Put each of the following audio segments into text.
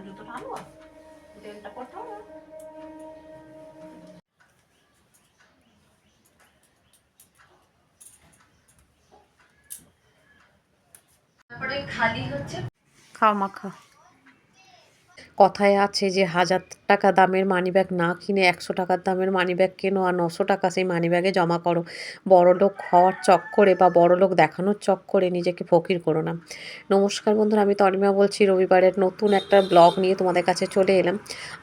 আর জুতোটা আনব তেলটা করতে হবে তারপরে খালি হচ্ছে খাও মা খাও। কথায় আছে যে হাজার টাকা দামের মানিব্যাগ না কিনে একশো টাকার দামের মানিব্যাগ কেনো আর নশো টাকা সেই মানিব্যাগে জমা করো। বড় লোক হওয়ার চক্করে বা বড় লোক দেখানোর চক্করে নিজেকে ফকির করো না। নমস্কার বন্ধুরা, আমি তনিমা বলছি। রবিবারের নতুন একটা ব্লগ নিয়ে তোমাদের কাছে চলে এলাম।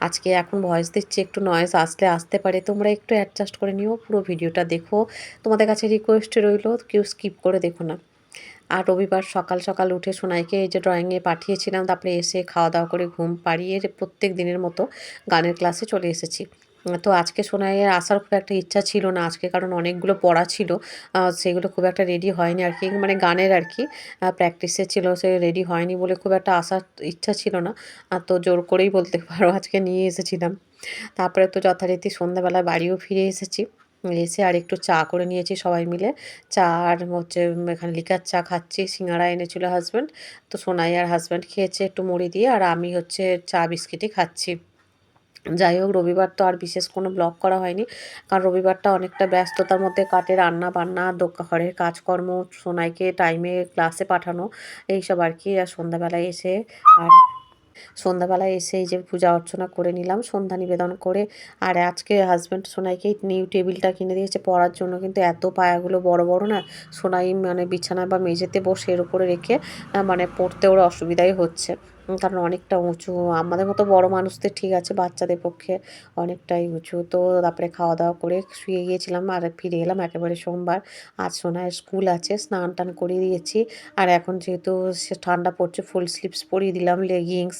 আজকে এখন ভয়েস দিচ্ছি, একটু নয়েজ আসলে আসতে পারে। তোমরা একটু অ্যাডজাস্ট করে নিও, পুরো ভিডিওটা দেখো। তোমাদের কাছে রিকোয়েস্ট রইল, কেউ স্কিপ করে দেখো না। আর রবিবার সকাল সকাল উঠে সোনাইকে এই যে ড্রয়িংয়ে পাঠিয়েছিলাম, তারপরে এসে খাওয়া দাওয়া করে ঘুম পাড়িয়ে প্রত্যেক দিনের মতো গানের ক্লাসে চলে এসেছি। তো আজকে সোনাইয়ের আসার খুব একটা ইচ্ছা ছিল না, আজকে কারণ অনেকগুলো পড়া ছিল সেগুলো খুব একটা রেডি হয়নি আর কি মানে গানের আর কি প্র্যাকটিসে ছিল, সে রেডি হয়নি বলে খুব একটা আসার ইচ্ছা ছিল না আর তো জোর করেই বলতে পারো আজকে নিয়ে এসেছিলাম। তারপরে তো যথারীতি সন্ধ্যাবেলা বাড়িও ফিরে এসেছি। এসে আর একটু চা করে নিয়েছি সবাই মিলে। চা আর হচ্ছে এখানে লিকার চা খাচ্ছি সিঙ্গাড়া এনেছিল হাজব্যান্ড তো সোনাই আর হাজব্যান্ড খেয়েছে একটু মুড়ি দিয়ে আর আমি হচ্ছে চা বিস্কিটই খাচ্ছি। যাই হোক, রবিবার তো আর বিশেষ কোনো ব্লগ করা হয়নি, কারণ রবিবারটা অনেকটা ব্যস্ততার মধ্যে কাটে রান্না বান্না ঘরের কাজকর্ম, সোনাইকে টাইমে ক্লাসে পাঠানো, এইসব আর কি। আর সন্ধ্যাবেলায় এসে আর সন্ধ্যাবেলায় এসে এই যে পূজা অর্চনা করে নিলাম, সন্ধ্যা নিবেদন করে। আর আজকে হাজব্যান্ড সোনাইকে নিউ টেবিলটা কিনে দিয়েছে পড়ার জন্য। কিন্তু এত পায়াগুলো বড় বড় না। সোনাই মানে বিছানা বা মেঝেতে বসে এর উপরে রেখে মানে পড়তে ওর অসুবিধাই হচ্ছে। কারণ অনেকটা উঁচু। আমাদের মতো বড় মানুষদের ঠিক আছে, বাচ্চাদের পক্ষে অনেকটাই উঁচু। তো তারপরে খাওয়া দাওয়া করে শুয়ে গিয়েছিলাম আর ফিরে এলাম একেবারে সোমবার। আজ সোনায় স্কুল আছে স্নান টান করিয়ে দিয়েছি। আর এখন যেহেতু সে ঠান্ডা পড়ছে, ফুল স্লিভস পরিয়ে দিলাম, লেগিংস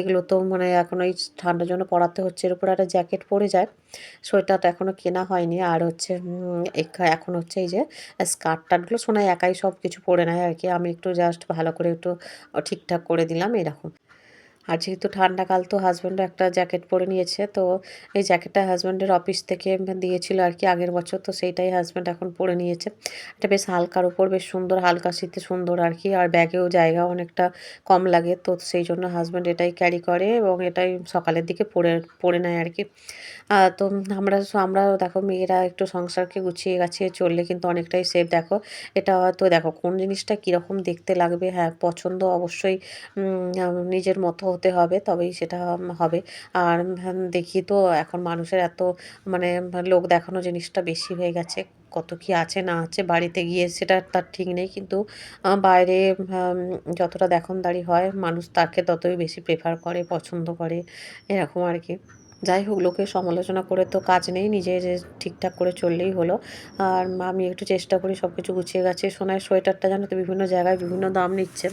এগুলো তো মানে এখন ওই ঠান্ডার জন্য পরাতে হচ্ছে। এর উপর একটা জ্যাকেট পরে যায়। সোয়েটারটা এখনও কেনা হয়নি। আর হচ্ছে এখন হচ্ছে এই যে, স্কার্ট টাটগুলো সোনায় একাই সব কিছু পরে নেয় আর কি। আমি একটু জাস্ট ভালো করে একটু ঠিকঠাক করে দিলাম, এরকম। আর যেহেতু ঠান্ডাকাল তো হাজব্যান্ডও একটা জ্যাকেট পরে নিয়েছে, তো এই জ্যাকেটটা হাজব্যান্ডের অফিস থেকে দিয়েছিল আর কি আগের বছর, তো সেইটাই হাজব্যান্ড এখন পরে নিয়েছে। এটা বেশ হালকার উপর, বেশ সুন্দর, হালকা শীতে সুন্দর আর কি, আর ব্যাগেও জায়গা অনেকটা কম লাগে, তো সেই জন্য হাজব্যান্ড এটাই ক্যারি করে এবং এটাই সকালের দিকে পরে পরে নেয় আর কি। তো আমরা আমরা দেখো মেয়েরা একটু সংসারকে গুছিয়ে গাছিয়ে চললে কিন্তু অনেকটাই সেফ দেখো, এটা হয়তো দেখো কোন জিনিসটা কীরকম দেখতে লাগবে হ্যাঁ পছন্দ অবশ্যই নিজের মতো হতে হবে, তবেই সেটা হবে। আর দেখি তো এখন মানুষের এত মানে লোক দেখানো জিনিসটা বেশি হয়ে গেছে। কত কি আছে না আছে, বাড়িতে গিয়ে সেটা তার ঠিক নেই। কিন্তু বাইরে যতটা দেখনদারি হয়, মানুষ তাকে ততই বেশি প্রেফার করে, পছন্দ করে, এরকম আর কি। যাই হোক লোকের সমালোচনা করে তো কাজ নেই, নিজে যে ঠিকঠাক করে চললেই হলো। আর আমি একটু চেষ্টা করি সব কিছু গুছিয়ে। গেছে সোনার সোয়েটারটা জানো তো, বিভিন্ন জায়গায় বিভিন্ন দাম নিচ্ছে।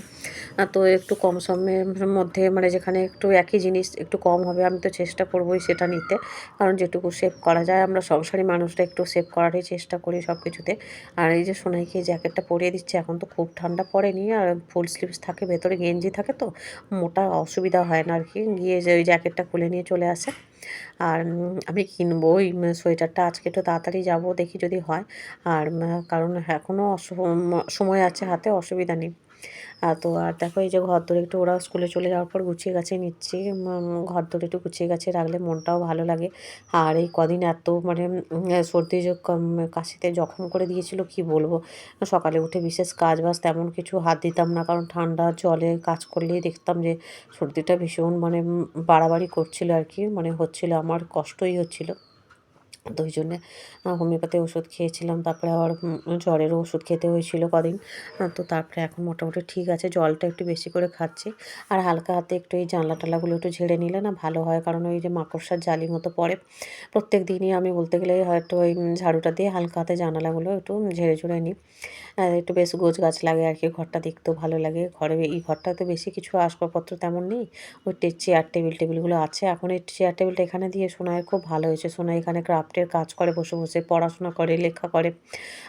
তো একটু কম সমের মধ্যে মানে যেখানে একটু একই জিনিস একটু কম হবে, আমি তো চেষ্টা করবোই সেটা নিতে। কারণ যেটুকু সেভ করা যায়, আমরা সংসারী মানুষরা একটু সেভ করারই চেষ্টা করি সব কিছুতে আর এই যে সোনাইকে জ্যাকেটটা পরিয়ে দিচ্ছে, এখন তো খুব ঠান্ডা পড়েনি। আর ফুল স্লিভস থাকে, ভেতরে গেঞ্জি থাকে তো, মোটা অসুবিধা হয় না আর কি। গিয়ে যে ওই জ্যাকেটটা খুলে নিয়ে চলে আসে। আর আমি কিনবো ওই সোয়েটারটা আজকে একটু তাড়াতাড়ি যাব দেখি যদি হয়। আর কারণ এখনও সময় আছে হাতে, অসুবিধা নেই। আহ, তো আর দেখো এই যে ঘর ধরে একটু ওরা স্কুলে চলে যাওয়ার পর গুছিয়ে গাছিয়ে নিচ্ছি ঘর ধরে একটু গুছিয়ে গাছিয়ে রাখলে মনটাও ভালো লাগে। আর এই কদিন এত মানে সর্দি কাশিতে জখম করে দিয়েছিল কি বলব? সকালে উঠে বিশেষ কাজ বাজ তেমন কিছু হাত দিতাম না কারণ ঠান্ডা জলে কাজ করলেই দেখতাম যে সর্দিটা ভীষণ মানে বাড়াবাড়ি করছিল আর কি মানে হচ্ছিল আমার কষ্টই হচ্ছিল। তো ওই জন্যে হোমিওপ্যাথি ওষুধ খেয়েছিলাম। তারপরে আবার উম, জ্বরেরও ওষুধ খেতে হয়েছিল কদিন। তো তারপরে এখন মোটামুটি ঠিক আছে। জলটা একটু বেশি করে খাচ্ছি। আর হালকা হাতে একটু এই জানলা টালাগুলো একটু ঝেড়ে নিলে না ভালো হয়। কারণ ওই যে মাকড়সার জালি মতো পড়ে। প্রত্যেক দিনই আমি বলতে গেলে হয়তো ওই ঝাড়ুটা দিয়ে হালকা হাতে জানালাগুলো একটু ঝেড়ে ঝুড়ে নিই। একটু বেশ গোছ গাছ লাগে আর কি। ঘরটা দেখতেও ভালো লাগে। ঘরে এই ঘরটাতে বেশি কিছু আসবাবপত্র তেমন নেই। ওই চেয়ার টেবিল টেবিলগুলো আছে। এখন এই চেয়ার টেবিলটা এখানে দিয়ে সোনায় খুব ভালো হয়েছে। সোনাই এখানে ক্রাফটের কাজ করে, বসে বসে পড়াশোনা করে, লেখা করে।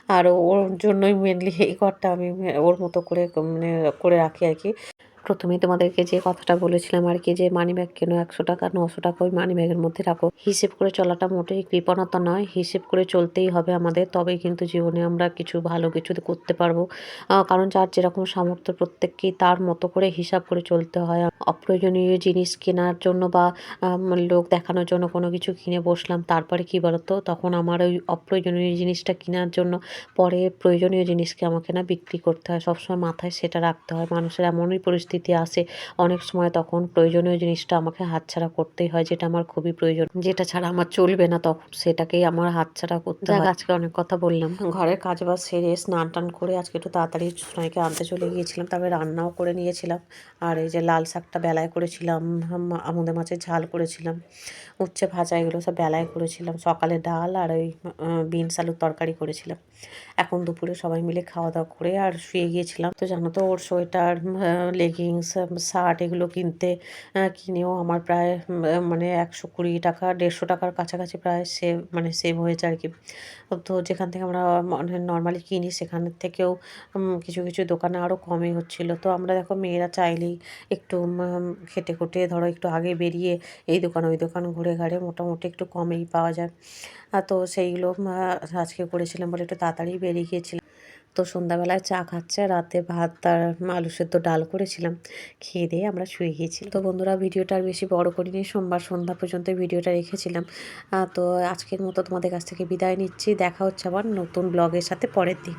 আর ওর জন্যই মেনলি এই ঘরটা আমি, ওর মতো করে মানে করে রাখি আর কি। প্রথমেই তোমাদেরকে যে কথাটা বলেছিলাম আর কি, যে মানি ব্যাগ কেন একশো টাকা, নশো টাকা ওই মানি ব্যাগের মধ্যে রাখো। হিসেব করে চলাটা মোটেই কৃপণতা নয়, হিসেব করে চলতেই হবে আমাদের, তবেই কিন্তু জীবনে আমরা কিছু ভালো কিছু করতে পারব। কারণ যার যেরকম সামর্থ্য প্রত্যেককেই তার মতো করে হিসাব করে চলতে হয়। অপ্রয়োজনীয় জিনিস কেনার জন্য বা লোক দেখানোর জন্য কোনো কিছু কিনে বসলাম, তারপরে কি বলতো? তখন আমার ওই অপ্রয়োজনীয় জিনিসটা কেনার জন্য পরে প্রয়োজনীয় জিনিসকে আমাকে না বিক্রি করতে হয়। সবসময় মাথায় সেটা রাখতে হয়। মানুষের এমনই পরিস্থিতি আসে। অনেক সময় তখন প্রয়োজনীয় জিনিসটা আমাকে হাতছাড়া করতেই হয় যেটা আমার খুবই প্রয়োজন। যেটা ছাড়া আমার চলবে না তখন সেটাকেই আমার হাতছাড়া করতে হয়। আজকে অনেক কথা বললাম। ঘরের কাজ বাজ সেরে স্নান টান করে আজকে একটু তাড়াতাড়ি সোনাইকে আনতে চলে গিয়েছিলাম তারপরে রান্নাও করে নিয়েছিলাম। আর এই যে লাল শাকটা বেলায় করেছিলাম আমুদে মাছের ঝাল করেছিলাম উচ্ছে ভাজা এগুলো সব বেলায় করেছিলাম সকালে ডাল আর ওই বিনস আলুর তরকারি করেছিলাম। এখন দুপুরে সবাই মিলে খাওয়া দাওয়া করে আর শুয়ে গিয়েছিলাম। তো জানো তো ওর সোয়েটার লেগিংস শার্ট এগুলো কিনতে কিনেও আমার প্রায় মানে একশো কুড়ি টাকা, দেড়শো টাকার কাছাকাছি প্রায় সেভ মানে সেভ হয়েছে আর কি। তো যেখান থেকে আমরা মানে নর্মালি কিনি সেখান থেকেও কিছু কিছু দোকানে আরও কমই হচ্ছিল। তো আমরা দেখো মেয়েরা চাইলেই একটু খেটে খুটে ধরো একটু আগে বেরিয়ে এই দোকান, ওই দোকান ঘুরে ঘাড়ে মোটামুটি একটু কমেই পাওয়া যায়। তো সেইগুলো আজকে করেছিলাম বলে একটু তাড়াতাড়ি বেরিয়ে গিয়েছিলাম। তো সন্ধ্যাবেলায় চা খাচ্ছে, রাতে ভাত আর আলু সেদ্ধ ডাল করেছিলাম, খেয়ে দিয়ে আমরা শুয়ে গিয়েছিলাম। তো বন্ধুরা, ভিডিওটা আর বেশি বড় করিনি, সোমবার সন্ধ্যা পর্যন্ত ভিডিওটা রেখেছিলাম। তো আজকের মতো তোমাদের কাছ থেকে বিদায় নিচ্ছি, দেখা হচ্ছে আবার নতুন ব্লগের সাথে পরের দিন।